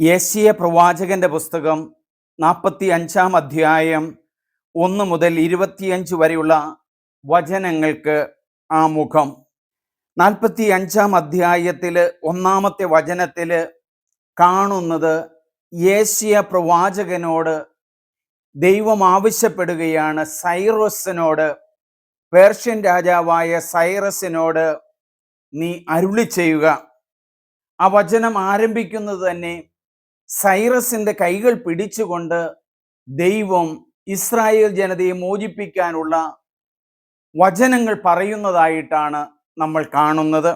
യേശീയ പ്രവാചകന്റെ പുസ്തകം നാൽപ്പത്തി അഞ്ചാം അധ്യായം ഒന്ന് മുതൽ ഇരുപത്തിയഞ്ച് വരെയുള്ള വചനങ്ങൾക്ക് ആമുഖം. നാൽപ്പത്തി അഞ്ചാം അധ്യായത്തിൽ ഒന്നാമത്തെ വചനത്തിൽ കാണുന്നത് യേശിയ പ്രവാചകനോട് ദൈവം ആവശ്യപ്പെടുകയാണ്. സൈറസിനോട് പേർഷ്യൻ രാജാവായ സൈറസിനോട് നീ അരുളി ചെയ്യുക. ആ വചനം ആരംഭിക്കുന്നത് തന്നെ സൈറസിന്റെ കൈകൾ പിടിച്ചുകൊണ്ട് ദൈവം ഇസ്രായേൽ ജനതയെ മോചിപ്പിക്കാനുള്ള വചനങ്ങൾ പറയുന്നതായിട്ടാണ് നമ്മൾ കാണുന്നത്.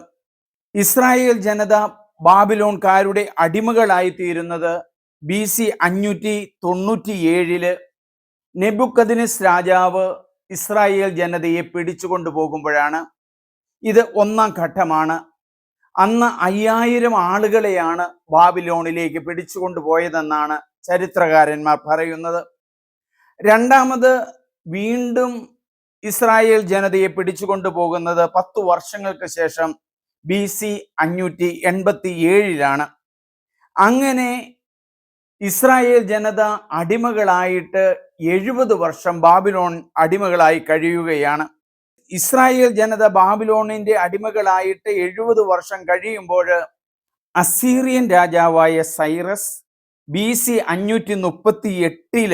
ഇസ്രായേൽ ജനത ബാബിലോൺകാരുടെ അടിമകളായി തീരുന്നത് ബി സി അഞ്ഞൂറ്റി തൊണ്ണൂറ്റി ഏഴിൽ നെബുക്കദിനിസ് രാജാവ് ഇസ്രായേൽ ജനതയെ പിടിച്ചുകൊണ്ടു പോകുമ്പോഴാണ് ഇത് ഒന്നാം ഘട്ടമാണ്. അന്ന് അയ്യായിരം ആളുകളെയാണ് ബാബിലോണിലേക്ക് പിടിച്ചുകൊണ്ടുപോയതെന്നാണ് ചരിത്രകാരന്മാർ പറയുന്നത്. രണ്ടാമത് വീണ്ടും ഇസ്രായേൽ ജനതയെ പിടിച്ചുകൊണ്ടു പോകുന്നത് പത്തു വർഷങ്ങൾക്ക് ശേഷം ബി സി അഞ്ഞൂറ്റി എൺപത്തി ഏഴിലാണ് അങ്ങനെ ഇസ്രായേൽ ജനത അടിമകളായിട്ട് എഴുപത് വർഷം ബാബിലോൺ അടിമകളായി കഴിയുകയാണ്. ഇസ്രായേൽ ജനത ബാബിലോണിന്റെ അടിമകളായിട്ട് എഴുപത് വർഷം കഴിയുമ്പോൾ അസീറിയൻ രാജാവായ സൈറസ് ബി സി അഞ്ഞൂറ്റി മുപ്പത്തി എട്ടിൽ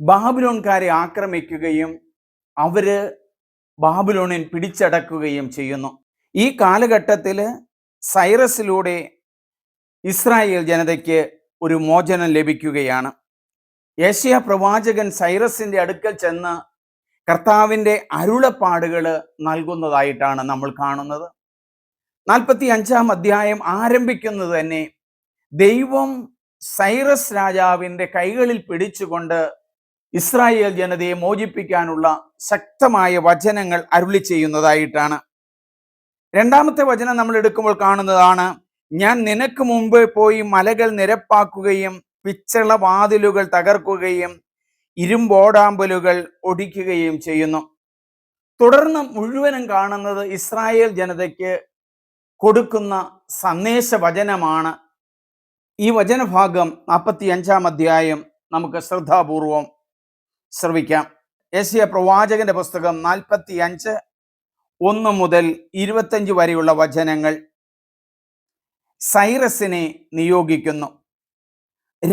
ബാബിലോൺകാരെ ആക്രമിക്കുകയും അവർ ബാബിലോണിൽ പിടിച്ചടക്കുകയും ചെയ്യുന്നു. ഈ കാലഘട്ടത്തിൽ സൈറസിലൂടെ ഇസ്രായേൽ ജനതയ്ക്ക് ഒരു മോചനം ലഭിക്കുകയാണ്. ഏഷ്യ പ്രവാചകൻ സൈറസിന്റെ അടുക്കൽ ചെന്ന് കർത്താവിന്റെ അരുളപ്പാടുകൾ നൽകുന്നതായിട്ടാണ് നമ്മൾ കാണുന്നത്. നാൽപ്പത്തി അഞ്ചാം അധ്യായം ആരംഭിക്കുന്നത് തന്നെ ദൈവം സൈറസ് രാജാവിന്റെ കൈകളിൽ പിടിച്ചുകൊണ്ട് ഇസ്രായേൽ ജനതയെ മോചിപ്പിക്കാനുള്ള ശക്തമായ വചനങ്ങൾ അരുളി ചെയ്യുന്നതായിട്ടാണ്. രണ്ടാമത്തെ വചനം നമ്മൾ എടുക്കുമ്പോൾ കാണുന്നതാണ് ഞാൻ നിനക്ക് മുമ്പ് പോയി മലകൾ നിരപ്പാക്കുകയും പിച്ചള വാതിലുകൾ തകർക്കുകയും ഇരുമ്പോടാമ്പലുകൾ ഒടിക്കുകയും ചെയ്യുന്നു. തുടർന്ന് മുഴുവനും കാണുന്നത് ഇസ്രായേൽ ജനതയ്ക്ക് കൊടുക്കുന്ന സന്ദേശ വചനമാണ് ഈ വചനഭാഗം നാൽപ്പത്തി അഞ്ചാം അധ്യായം നമുക്ക് ശ്രദ്ധാപൂർവം ശ്രവിക്കാം. യേശിയ പ്രവാചകന്റെ പുസ്തകം നാൽപ്പത്തി അഞ്ച് ഒന്ന് മുതൽ ഇരുപത്തഞ്ച് വരെയുള്ള വചനങ്ങൾ സൈറസിനെ നിയോഗിക്കുന്നു.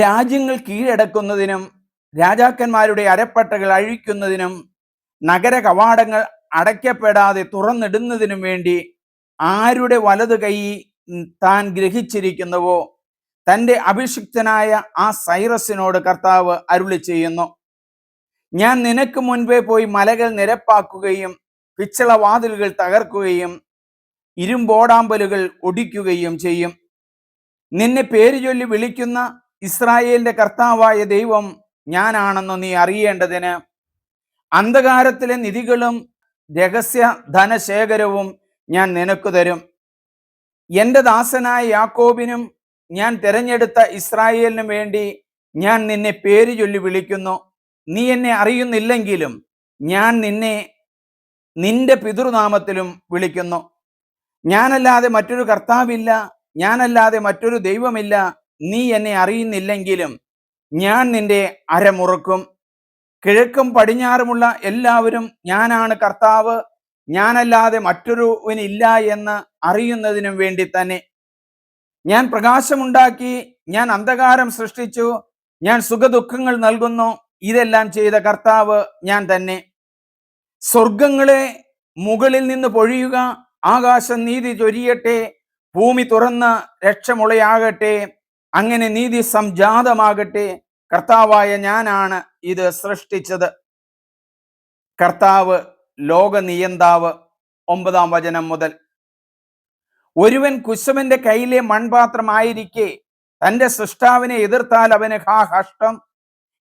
രാജ്യങ്ങൾ കീഴടക്കുന്നതിനും രാജാക്കന്മാരുടെ അരപ്പട്ടകൾ അഴിക്കുന്നതിനും നഗര കവാടങ്ങൾ അടയ്ക്കപ്പെടാതെ തുറന്നിടുന്നതിനും വേണ്ടി ആരുടെ വലത് കൈ താൻ ഗ്രഹിച്ചിരിക്കുന്നുവോ? തന്റെ അഭിഷിക്തനായ ആ സൈറസിനോട് കർത്താവ് അരുളി ചെയ്യുന്നു. ഞാൻ നിനക്ക് മുൻപേ പോയി മലകൾ നിരപ്പാക്കുകയും പിച്ചളവാതിലുകൾ തകർക്കുകയും ഇരുമ്പോടാമ്പലുകൾ ഒടിക്കുകയും ചെയ്യും. നിന്നെ പേര് ചൊല്ലി വിളിക്കുന്ന ഇസ്രായേലിന്റെ കർത്താവായ ദൈവം ഞാനാണെന്ന് നീ അറിയേണ്ടതിന്. അന്ധകാരത്തിലെ നിധികളും രഹസ്യ ധനശേഖരവും ഞാൻ നിനക്ക് തരും. എന്റെ ദാസനായ യാക്കോബിനും ഞാൻ തിരഞ്ഞെടുത്ത ഇസ്രായേലിനും വേണ്ടി ഞാൻ നിന്നെ പേര് ചൊല്ലി വിളിക്കുന്നു. നീ എന്നെ അറിയുന്നില്ലെങ്കിലും ഞാൻ നിന്നെ നിന്റെ പിതൃനാമത്തിലും വിളിക്കുന്നു. ഞാനല്ലാതെ മറ്റൊരു കർത്താവില്ല. ഞാനല്ലാതെ മറ്റൊരു ദൈവമില്ല. നീ എന്നെ അറിയുന്നില്ലെങ്കിലും ഞാൻ നിന്റെ അരമുറുക്കും. കിഴക്കും പടിഞ്ഞാറുമുള്ള എല്ലാവരും ഞാനാണ് കർത്താവ്. ഞാനല്ലാതെ മറ്റൊരുവനില്ല എന്ന് അറിയുന്നതിനും വേണ്ടി തന്നെ. ഞാൻ പ്രകാശമുണ്ടാക്കി ഞാൻ അന്ധകാരം സൃഷ്ടിച്ചു ഞാൻ സുഖദുഃഖങ്ങൾ നൽകുന്നു. ഇതെല്ലാം ചെയ്ത കർത്താവ് ഞാൻ തന്നെ. സ്വർഗങ്ങളെ മുകളിൽ നിന്ന് പൊഴിയുക ആകാശം നീതി ചൊരിയട്ടെ ഭൂമി തുറന്ന് രക്ഷമുളയാകട്ടെ. അങ്ങനെ നീതി സംജാതമാകട്ടെ. കർത്താവായ ഞാനാണ് ഇത് സൃഷ്ടിച്ചത്. കർത്താവ് ലോക നിയന്താവ് ഒമ്പതാം വചനം മുതൽ. ഒരുവൻ കുശവന്റെ കയ്യിലെ മൺപാത്രമായിരിക്കെ തന്റെ സൃഷ്ടാവിനെ എതിർത്താൽ അവന് ഹാ കഷ്ടം.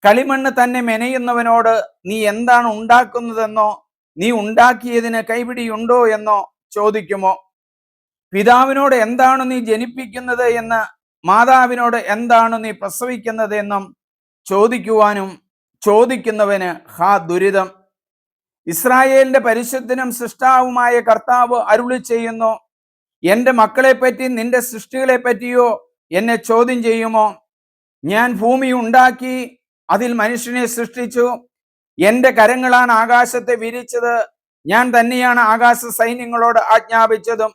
കളിമണ്ണ് തന്നെ മെനയുന്നവനോട് നീ എന്താണ് ഉണ്ടാക്കുന്നതെന്നോ നീ ഉണ്ടാക്കിയതിന് കൈപിടിയുണ്ടോ എന്നോ ചോദിക്കുമോ? പിതാവിനോട് എന്താണ് നീ ജനിപ്പിക്കുന്നത് എന്ന് മാതാവിനോട് എന്താണ് നീ പ്രസവിക്കുന്നത് എന്നും ചോദിക്കുവാനും ചോദിക്കുന്നവന് ഹാ ദുരിതം. ഇസ്രായേലിന്റെ പരിശുദ്ധനും സൃഷ്ടാവുമായ കർത്താവ് അരുളി ചെയ്യുന്നു എന്റെ മക്കളെപ്പറ്റി നിന്റെ സൃഷ്ടികളെ പറ്റിയോ എന്നെ ചോദ്യം ചെയ്യുമോ? ഞാൻ ഭൂമി ഉണ്ടാക്കി അതിൽ മനുഷ്യനെ സൃഷ്ടിച്ചു. എന്റെ കരങ്ങളാണ് ആകാശത്തെ വിരിച്ചത്. ഞാൻ തന്നെയാണ് ആകാശ സൈന്യങ്ങളോട് ആജ്ഞാപിച്ചതും.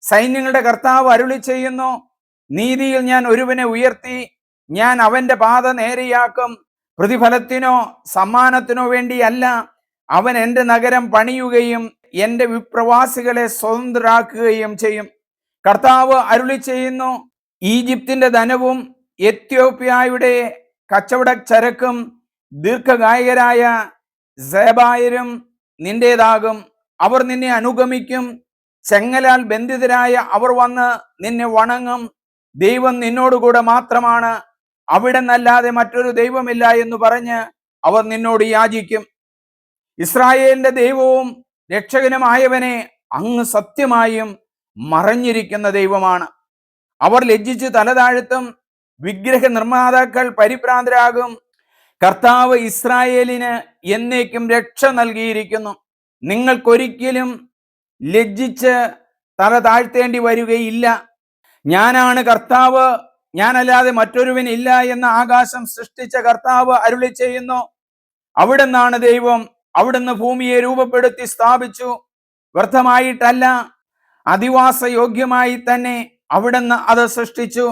സൈന്യങ്ങളുടെ കർത്താവ് അരുളി ചെയ്യുന്നു നീതിയിൽ ഞാൻ ഒരുവനെ ഉയർത്തി ഞാൻ അവന്റെ പാത നേരെയാക്കും. പ്രതിഫലത്തിനോ സമ്മാനത്തിനോ വേണ്ടിയല്ല അവൻ എന്റെ നഗരം പണിയുകയും എന്റെ വിപ്രവാസികളെ സ്വതന്ത്രരാക്കുകയും ചെയ്യും. കർത്താവ് അരുളി ചെയ്യുന്നു ഈജിപ്തിന്റെ ധനവും എത്യോപ്യായുടെ കച്ചവട ചരക്കും ദീർഘകായകരായ സേബായരും നിന്റേതാകും. അവർ നിന്നെ അനുഗമിക്കും. ചെങ്ങലാൽ ബന്ധിതരായ അവർ വന്ന് നിന്നെ വണങ്ങും. ദൈവം നിന്നോടുകൂടെ മാത്രമാണ്. അവിടെ നല്ലാതെ മറ്റൊരു ദൈവമില്ല എന്ന് പറഞ്ഞ് അവർ നിന്നോട് യാചിക്കും. ഇസ്രായേലിന്റെ ദൈവവും രക്ഷകനുമായവനെ അങ്ങ് സത്യമായും മറഞ്ഞിരിക്കുന്ന ദൈവമാണ്. അവർ ലജ്ജിച്ച് തലതാഴ്ത്തും വിഗ്രഹ നിർമ്മാതാക്കൾ പരിഭ്രാന്തരാകും. കർത്താവ് ഇസ്രായേലിന് എന്നേക്കും രക്ഷ നൽകിയിരിക്കുന്നു. നിങ്ങൾക്കൊരിക്കലും ലജ്ജിച്ച് തല താഴ്ത്തേണ്ടി വരികയില്ല. ഞാനാണ് കർത്താവ്. ഞാനല്ലാതെ മറ്റൊരുവൻ ഇല്ല എന്ന ആകാശം സൃഷ്ടിച്ച കർത്താവ് അരുളി ചെയ്യുന്നു. അവിടുന്നാണ് ദൈവം അവിടുന്ന് ഭൂമിയെ രൂപപ്പെടുത്തി സ്ഥാപിച്ചു. വ്യർത്ഥമായിട്ടല്ല അധിവാസ യോഗ്യമായി തന്നെ അവിടുന്ന് അത് സൃഷ്ടിച്ചു.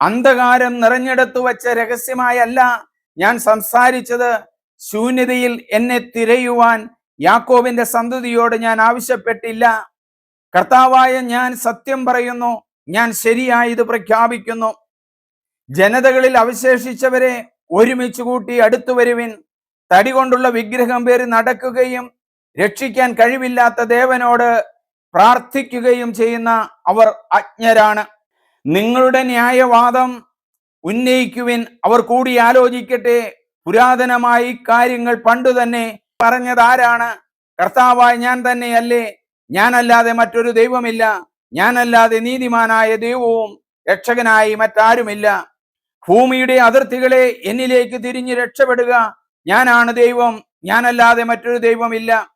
അന്ധകാരം നിറഞ്ഞെടുത്തു വച്ച രഹസ്യമായല്ല ഞാൻ സംസാരിച്ചത്. ശൂന്യതയിൽ എന്നെ തിരയുവാൻ യാക്കോവിന്റെ സന്തതിയോട് ഞാൻ ആവശ്യപ്പെട്ടില്ല. കർത്താവായ ഞാൻ സത്യം പറയുന്നു. ഞാൻ ശരിയായി ഇത് പ്രഖ്യാപിക്കുന്നു. ജനതകളിൽ അവശേഷിച്ചവരെ ഒരുമിച്ച് കൂട്ടി അടുത്തു വരുവിൻ. തടി കൊണ്ടുള്ള വിഗ്രഹം പേര് നടക്കുകയും രക്ഷിക്കാൻ കഴിവില്ലാത്ത ദേവനോട് പ്രാർത്ഥിക്കുകയും ചെയ്യുന്ന അവർ അജ്ഞരാണ്. നിങ്ങളുടെ ന്യായവാദം ഉന്നയിക്കുവിൻ. അവർ കൂടി ആലോചിക്കട്ടെ പുരാതനമായി കാര്യങ്ങൾ പണ്ടു തന്നെ പറഞ്ഞതാരാണ്? കർത്താവായ ഞാൻ തന്നെയല്ലേ? ഞാനല്ലാതെ മറ്റൊരു ദൈവമില്ല. ഞാനല്ലാതെ നീതിമാനായ ദൈവവും രക്ഷകനായി മറ്റാരുമില്ല. ഭൂമിയുടെ അതിർത്തികളെ എന്നിലേക്ക് തിരിഞ്ഞ് രക്ഷപ്പെടുക ഞാനാണ് ദൈവം. ഞാനല്ലാതെ മറ്റൊരു ദൈവമില്ല.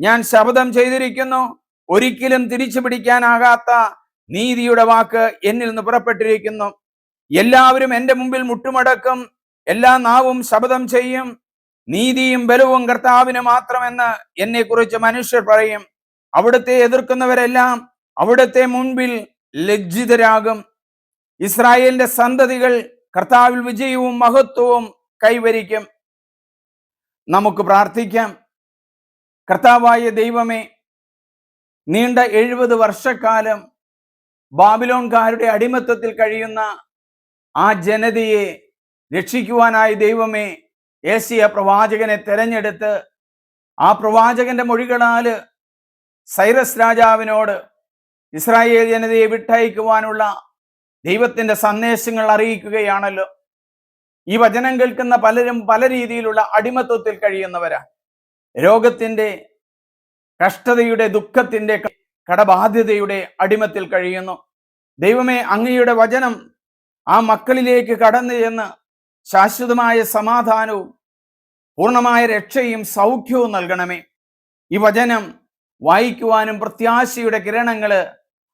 ഞാൻ ശപഥം ചെയ്തിരിക്കുന്നു. ഒരിക്കലും തിരിച്ചു പിടിക്കാനാകാത്ത നീതിയുടെ വാക്ക് എന്നിൽ നിന്ന് പുറപ്പെട്ടിരിക്കുന്നു. എല്ലാവരും എന്റെ മുമ്പിൽ മുട്ടുമടക്കും. എല്ലാ നാവും ശപഥം ചെയ്യും. നീതിയും ബലവും കർത്താവിന് മാത്രമെന്ന് എന്നെക്കുറിച്ച് മനുഷ്യർ പറയും. അവിടുത്തെ എതിർക്കുന്നവരെല്ലാം അവിടുത്തെ മുൻപിൽ ലജ്ജിതരാകും. ഇസ്രായേലിന്റെ സന്തതികൾ കർത്താവിൽ വിജയവും മഹത്വവും കൈവരിക്കും. നമുക്ക് പ്രാർത്ഥിക്കാം. കർത്താവായ ദൈവമേ നീണ്ട എഴുപത് വർഷക്കാലം ബാബിലോൺകാരുടെ അടിമത്തത്തിൽ കഴിയുന്ന ആ ജനതയെ രക്ഷിക്കുവാനായി ദൈവമേ ഏസിയ പ്രവാചകനെ തെരഞ്ഞെടുത്ത് ആ പ്രവാചകന്റെ മൊഴികളാൽ സൈറസ് രാജാവിനോട് ഇസ്രായേൽ ജനതയെ വിട്ടയക്കുവാനുള്ള ദൈവത്തിന്റെ സന്ദേശങ്ങൾ അറിയിക്കുകയാണല്ലോ. ഈ വചനം കേൾക്കുന്ന പലരും പല രീതിയിലുള്ള അടിമത്വത്തിൽ കഴിയുന്നവരാ രോഗത്തിന്റെ കഷ്ടതയുടെ ദുഃഖത്തിന്റെ കടബാധ്യതയുടെ അടിമത്തിൽ കഴിയുന്നു. ദൈവമേ അങ്ങയുടെ വചനം ആ മക്കളിലേക്ക് കടന്നു ചെന്ന് ശാശ്വതമായ സമാധാനവും പൂർണമായ രക്ഷയും സൗഖ്യവും നൽകണമേ. ഈ വചനം വായിക്കുവാനും പ്രത്യാശയുടെ കിരണങ്ങൾ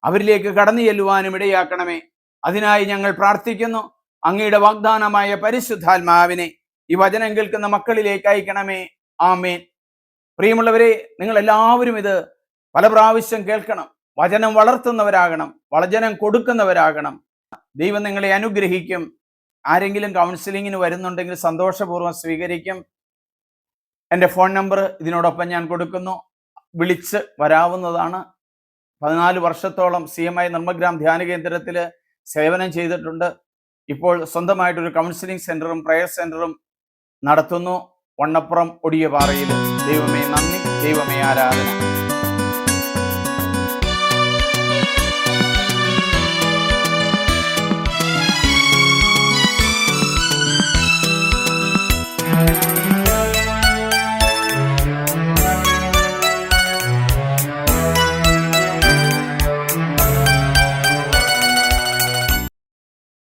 അവരിലേക്ക് കടന്നു ചെല്ലുവാനും ഇടയാക്കണമേ. അതിനായി ഞങ്ങൾ പ്രാർത്ഥിക്കുന്നു. അങ്ങയുടെ വാഗ്ദാനമായ പരിശുദ്ധാത്മാവിനെ ഈ വചനം കേൾക്കുന്ന മക്കളിലേക്ക് അയക്കണമേ. ആമേൻ. പ്രിയമുള്ളവരെ നിങ്ങൾ എല്ലാവരും ഇത് പല പ്രാവശ്യം കേൾക്കണം. വചനം വളർത്തുന്നവരാകണം. വചനം കൊടുക്കുന്നവരാകണം. ദൈവം നിങ്ങളെ അനുഗ്രഹിക്കും. ആരെങ്കിലും കൗൺസിലിങ്ങിന് വരുന്നുണ്ടെങ്കിൽ സന്തോഷപൂർവം സ്വീകരിക്കും. എന്റെ ഫോൺ നമ്പർ ഇതിനോടൊപ്പം ഞാൻ കൊടുക്കുന്നു. വിളിച്ച് വരാവുന്നതാണ്. പതിനാല് വർഷത്തോളം സി എം ഐ നിർമ്മഗ്രാം ധ്യാന കേന്ദ്രത്തിൽ സേവനം ചെയ്തിട്ടുണ്ട്. ഇപ്പോൾ സ്വന്തമായിട്ടൊരു കൗൺസിലിംഗ് സെന്ററും പ്രയർ സെന്ററും നടത്തുന്നു. വണ്ണപ്പുറം ഒടിയപാറയിൽ ദൈവമേ നന്ദി. ദൈവമേ ആരാധന.